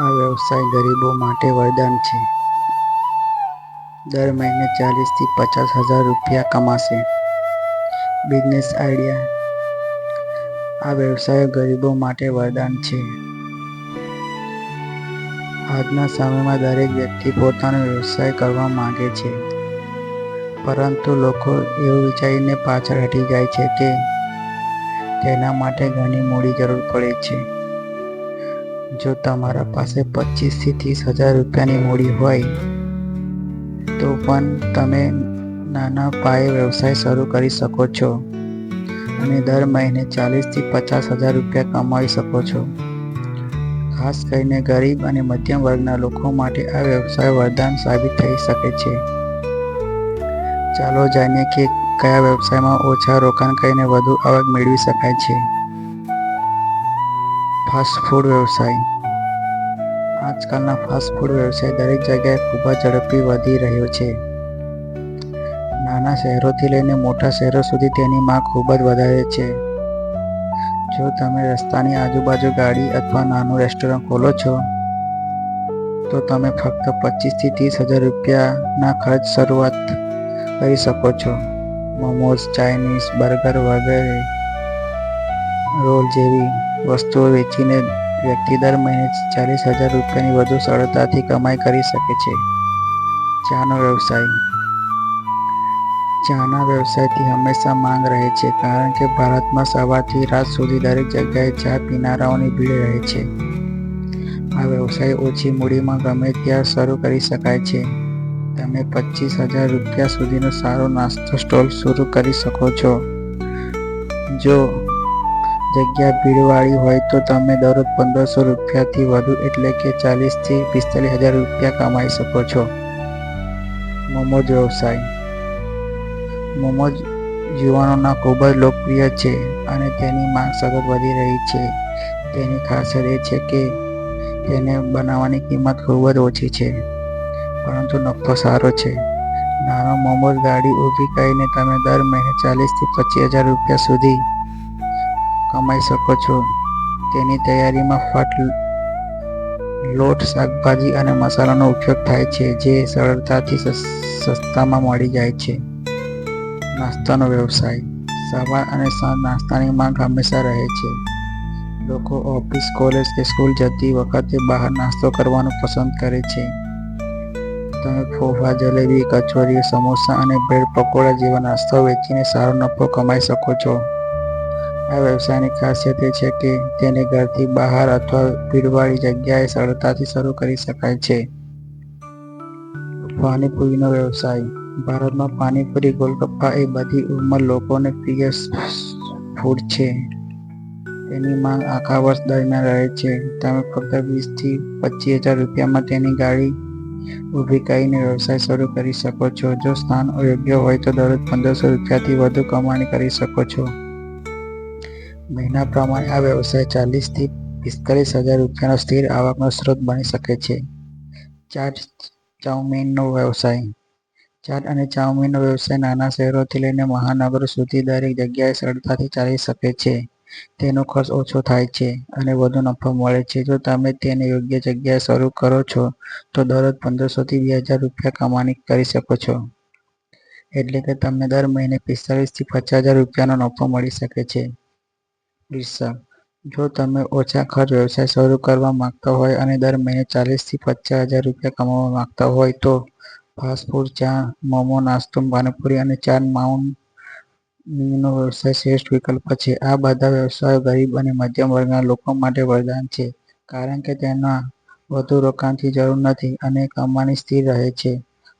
આ વ્યવસાય ગરીબો માટે વરદાન છે. દર મહિને ચાલીસથી પચાસ હજાર રૂપિયા કમાશે. બિઝનેસ આઈડિયા આ વ્યવસાય ગરીબો માટે વરદાન છે. આજના સમયમાં દરેક વ્યક્તિ પોતાનો વ્યવસાય કરવા માંગે છે. પરંતુ લોકો એવું વિચારીને પાછળ હટી જાય છે કે તેના માટે ઘણી મૂડી જરૂર પડે છે. જો તમારા પાસે પચીસથી ત્રીસ હજાર રૂપિયાની મૂડી હોય, તો પણ તમે નાના પાયે વ્યવસાય શરૂ કરી શકો છો અને દર મહિને ચાલીસથી પચાસ હજાર રૂપિયા કમાવી શકો છો. ખાસ કરીને ગરીબ અને મધ્યમ વર્ગના લોકો માટે આ વ્યવસાય વરદાન સાબિત થઈ શકે છે. ચાલો જાણીએ કે કયા વ્યવસાયમાં ઓછા રોકાણ કરીને વધુ આવક મેળવી શકાય છે. ફાસ્ટ ફૂડ વ્યવસાય આજકાલના ફાસ્ટ ફૂડ વ્યવસાય દરેક જગ્યાએ ખૂબ જ ઝડપી વધી રહ્યો છે. નાના શહેરોથી લઈને મોટા શહેરો સુધી તેની માંગ ખૂબ જ વધારે છે. જો તમે રસ્તાની આજુબાજુ ગાડી અથવા નાનું રેસ્ટોરન્ટ ખોલો છો તો તમે ફક્ત પચીસથી ત્રીસ હજાર રૂપિયાના ખર્ચ શરૂઆત કરી શકો છો. મોમોઝ, ચાઇનીઝ, બર્ગર વગેરે રોલ જેવી વસ્તુઓ વેચીને વ્યક્તિ દર મહિને ચાલીસ હજાર રૂપિયાની વધુ સરળતાથી કમાઈ કરી શકે છે. ચાનો વ્યવસાય ચાના વ્યવસાયથી હંમેશા માંગ રહે છે કારણ કે ભારતમાં સવારથી રાત સુધી દરેક જગ્યાએ ચા પીનારાઓની ભીડ રહે છે. આ વ્યવસાય ઓછી મૂડીમાં ગમે ત્યાં શરૂ કરી શકાય છે. તમે પચીસ હજાર રૂપિયા સુધીનો સારો નાસ્તો સ્ટોલ શરૂ કરી શકો છો. જો જગ્યા ભીડવાળી હોય તો તમે દરરોજ પંદરસો રૂપિયાથી વધુ એટલે કે ચાલીસથી પિસ્તાલીસ હજાર રૂપિયા કમાઈ શકો છો. મોમોજ વ્યવસાય મોમોજ યુવાનોના ખૂબ જ લોકપ્રિય છે અને તેની માંગ સતત વધી રહી છે. તેની ખાસિયત એ છે કે તેને બનાવવાની કિંમત ખૂબ જ ઓછી છે. પરંતુ નફો સારો છે. નાનો મોમોજ ગાડી ઊભી કરીને તમે દર મહિને ચાલીસથી પચીસ હજાર રૂપિયા સુધી કમાઈ શકો છો. તેની તૈયારીમાં ફટ લોટ, શાકભાજી અને મસાલાનો ઉપયોગ થાય છે જે સરળતાથી સસ્તામાં મળી જાય છે. નાસ્તાનો વ્યવસાય સવાર અને સાંજ નાસ્તાની માંગ હંમેશા રહે છે. લોકો ઓફિસ, કોલેજ કે સ્કૂલ જતી વખતે બહાર નાસ્તો કરવાનું પસંદ કરે છે. તમે ફોફા જલેબી, કચોરી, સમોસા અને બ્રેડ પકોડા જેવા નાસ્તો વેચીને સારો નફો કમાઈ શકો છો. આ વ્યવસાયની ખાસિયત એ છે કે તેને ઘરથી બહાર અથવા ભીડવાળી જગ્યાએ સરળતાથી શરૂ કરી શકાય છે. પાણીપુરીનો વ્યવસાય ભારતમાં પાણીપુરી, ગોલગપ્પા એ બધી ઉંમર લોકોને પ્રિય ફૂડ છે. તેની માંગ આખા વર્ષ દરમિયાન રહે છે. તમે ફક્ત વીસથી પચીસ હજાર રૂપિયામાં તેની ગાડી ઊભી કરીને વ્યવસાય શરૂ કરી શકો છો. જો સ્થાન યોગ્ય હોય તો દરરોજ પંદરસો રૂપિયાથી વધુ કમાણી કરી શકો છો. મહિના પ્રમાણે આ વ્યવસાય ચાલીસથી પિસ્તાલીસ હજાર રૂપિયાનો સ્થિર આવકનો સ્ત્રોત બની શકે છે. ચાટ ચાઉમીનનો વ્યવસાય ચાટ અને ચાઉમીનનો વ્યવસાય નાના શહેરોથી લઈને મહાનગરો સુધી દરેક જગ્યાએ સરળતાથી ચાલી શકે છે. તેનો ખર્ચ ઓછો થાય છે અને વધુ નફો મળે છે. જો તમે તેને યોગ્ય જગ્યાએ શરૂ કરો છો, તો દરરોજ પંદરસો થી બે હજાર રૂપિયા કમાણી કરી શકો છો. એટલે કે તમને દર મહિને પિસ્તાલીસથી પચાસ હજાર રૂપિયાનો નફો મળી શકે છે. જો તમે ઓછા ખર્ચ વ્યવસાય શરૂ કરવા માંગતા હોય અને દર મહિને ચાલીસથી પચાસ હજાર રૂપિયા કમાવા માંગતા હોય તો ફાસ્ટ ફૂડ, ચા, મોમો, નાસ્તો, પાણીપુરી અને ચાટ માઉન્ટનો વ્યવસાય શ્રેષ્ઠ વિકલ્પ છે. આ બધા વ્યવસાયો ગરીબ અને મધ્યમ વર્ગના લોકો માટે વરદાન છે કારણ કે તેના વધુ રોકાણની જરૂર નથી અને કમાણી સ્થિર રહે છે.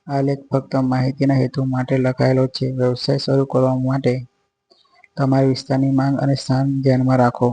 આ લેખ ફક્ત માહિતીના હેતુ માટે લખાયેલો છે. વ્યવસાય શરૂ કરવા માટે તમારા વિસ્તારની માંગ અને સ્થાન ધ્યાનમાં રાખો.